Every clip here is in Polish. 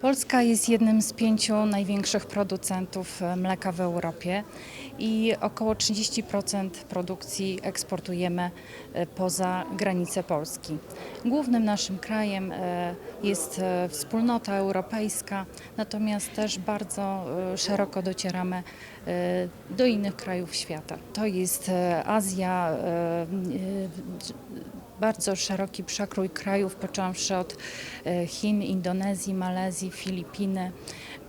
Polska jest jednym z pięciu największych producentów mleka w Europie i około 30% produkcji eksportujemy e, poza granice Polski. Głównym naszym krajem e, jest e, wspólnota europejska, natomiast też bardzo szeroko docieramy do innych krajów świata. To jest Azja, bardzo szeroki przekrój krajów, począwszy od e, Chin, Indonezji, Malezji, Filipiny,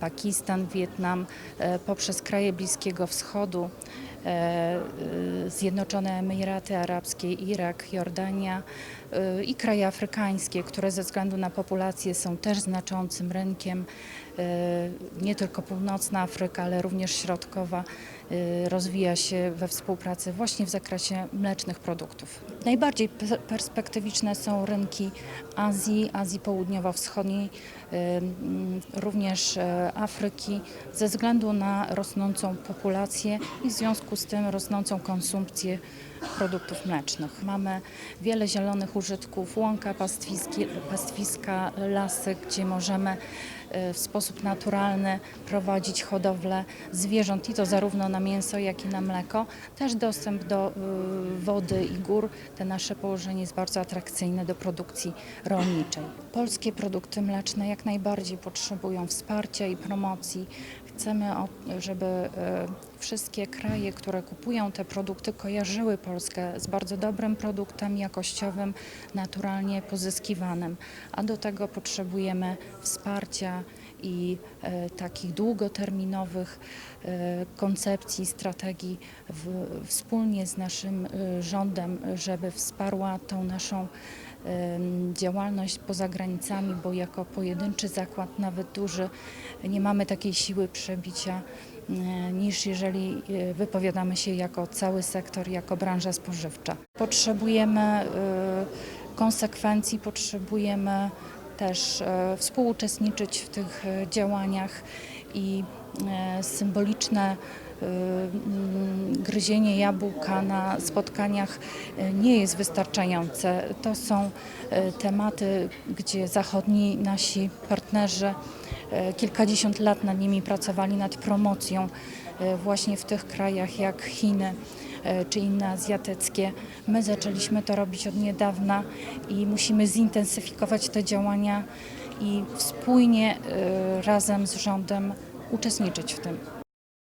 Pakistan, Wietnam, e, poprzez kraje Bliskiego Wschodu, e, Zjednoczone Emiraty Arabskie, Irak, Jordania i kraje afrykańskie, które ze względu na populację są też znaczącym rynkiem. E, Nie tylko północna Afryka, ale również środkowa e, rozwija się we współpracy właśnie w zakresie mlecznych produktów. Najbardziej pe- perspektywiczne są rynki Azji, Azji Południowo-Wschodniej, e, mm, również e, Afryki, ze względu na rosnącą populację i w związku z tym rosnącą konsumpcję produktów mlecznych. Mamy wiele zielonych użytków, łąka, pastwiska, lasy, gdzie możemy w sposób naturalny prowadzić hodowlę zwierząt i to zarówno na mięso, jak i na mleko. Też dostęp do y, wody i gór. Te nasze położenie jest bardzo atrakcyjne do produkcji rolniczej. Polskie produkty mleczne jak najbardziej potrzebują wsparcia i promocji. Chcemy, żeby e, wszystkie kraje, które kupują te produkty, kojarzyły Polskę z bardzo dobrym produktem jakościowym, naturalnie pozyskiwanym. A do tego potrzebujemy wsparcia i e, takich długoterminowych e, koncepcji, strategii w, wspólnie z naszym e, rządem, żeby wsparła tą naszą działalność poza granicami, bo jako pojedynczy zakład, nawet duży, nie mamy takiej siły przebicia niż jeżeli wypowiadamy się jako cały sektor, jako branża spożywcza. Potrzebujemy konsekwencji, potrzebujemy też e, współuczestniczyć w tych e, działaniach i e, symboliczne gryzienie jabłka na spotkaniach nie jest wystarczające. To są tematy, gdzie zachodni nasi partnerzy kilkadziesiąt lat nad nimi pracowali, nad promocją właśnie w tych krajach jak Chiny czy inne azjatyckie. My zaczęliśmy to robić od niedawna i musimy zintensyfikować te działania i wspólnie e, razem z rządem uczestniczyć w tym.